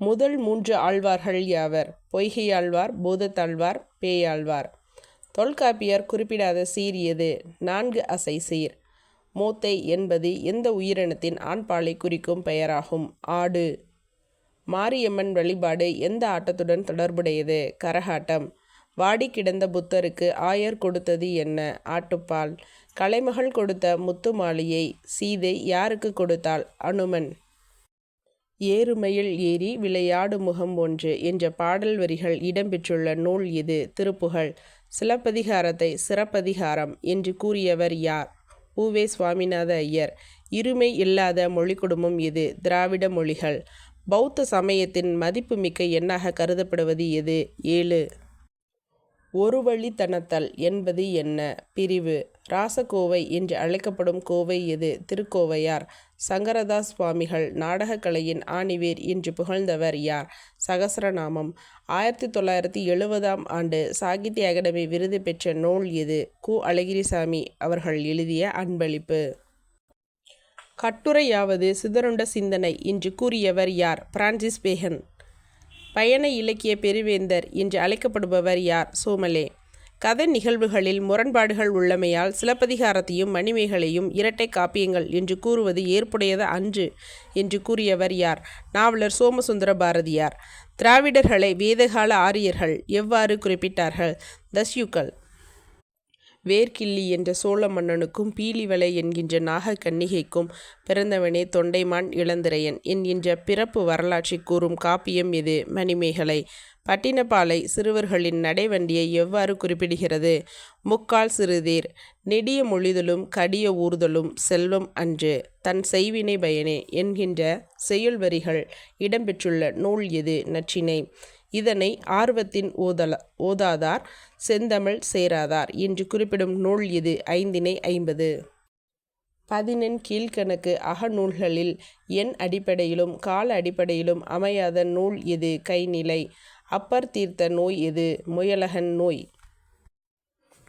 முதல் மூன்று ஆழ்வார்கள் யாவர்? பொய்கையாழ்வார் பூதத்தாழ்வார் பேயாழ்வார் தொல்காப்பியர் குறிப்பிடாத சீர் எது? நான்கு அசை சீர். மூத்தை என்பது எந்த உயிரினத்தின் ஆண்பாலை குறிக்கும் பெயராகும்? ஆடு. மாரியம்மன் வழிபாடு எந்த ஆட்டத்துடன் தொடர்புடையது? கரகாட்டம். வாடி கிடந்த புத்தருக்கு ஆயர் கொடுத்தது என்ன? ஆட்டுப்பால். கலைமகள் கொடுத்த முத்துமாலியை சீதை யாருக்கு கொடுத்தாள்? அனுமன். ஏறுமையில் ஏறி விளையாடு முகம் ஒன்று என்ற பாடல் வரிகள் இடம்பெற்றுள்ள நூல் இது. திருப்புகழ். சிலப்பதிகாரத்தை சிறப்பதிகாரம் என்று கூறியவர் யார்? உவே சுவாமிநாத ஐயர். இருமை இல்லாத மொழி குடும்பம் இது. திராவிட மொழிகள். பௌத்த சமயத்தின் மதிப்புமிக்க எண்ணாக கருதப்படுவது எது? ஏழு. ஒரு வழித்தனத்தல் என்பது என்ன? பிரிவு. ராசகோவை என்று அழைக்கப்படும் கோவை எது? திருக்கோவையார். சங்கரதாஸ் சுவாமிகள் நாடகக்கலையின் ஆணிவேர் என்று புகழ்ந்தவர் யார்? சகசரநாமம். ஆயிரத்தி தொள்ளாயிரத்தி எழுபதாம் ஆண்டு சாகித்ய அகாடமி விருது பெற்ற நூல் எது? கு. அழகிரிசாமி அவர்கள் எழுதிய அன்பளிப்பு. கட்டுரையாவது சிதறுண்ட சிந்தனை என்று கூறியவர் யார்? Francis Bacon. பயண இலக்கிய பெருவேந்தர் என்று அழைக்கப்படுபவர் யார்? சோமலே. கதை நிகழ்வுகளில் முரண்பாடுகள் உள்ளமையால் சிலப்பதிகாரத்தையும் மணிமேகலையும் இரட்டை காப்பியங்கள் என்று கூறுவது ஏற்புடையது அன்று? என்று கூறியவர் யார்? நாவலர் சோமசுந்தர பாரதியார். திராவிடர்களை வேதகால ஆரியர்கள் எவ்வாறு குறிப்பிட்டார்கள்? தஸ்யுக்கள். வேர்க்கிள்ளி என்ற சோழ மன்னனுக்கும் பீலிவளை என்கின்ற நாகக்கன்னிகைக்கும் பிறந்தவனே தொண்டைமான் இளந்திரையன் என்கின்ற பிறப்பு வரலாற்றை கூறும் காப்பியம் இது மணிமேகலை. பட்டினப்பாலை சிறுவர்களின் நடைவண்டியை எவ்வாறு குறிப்பிடுகிறது? முக்கால் சிறுதீர் நெடிய மொழிதலும் கடிய ஊர்தலும் செல்வம் அன்று தன் செய்வினை பயனே என்கின்ற செய்யுள் வரிகள் இடம்பெற்றுள்ள நூல் எது நற்றினை. இதனை ஆர்வத்தின் ஓதல ஓதாதார் செந்தமிழ் சேராதார் என்று குறிப்பிடும் நூல் இது ஐந்தினை ஐம்பது. பதினெண் கீழ்கணக்கு அகநூல்களில் எண் அடிப்படையிலும் கால அடிப்படையிலும் அமையாத நூல் எது கைநிலை. அப்பர் தீர்த்த நோய் எது முயலகன் நோய்.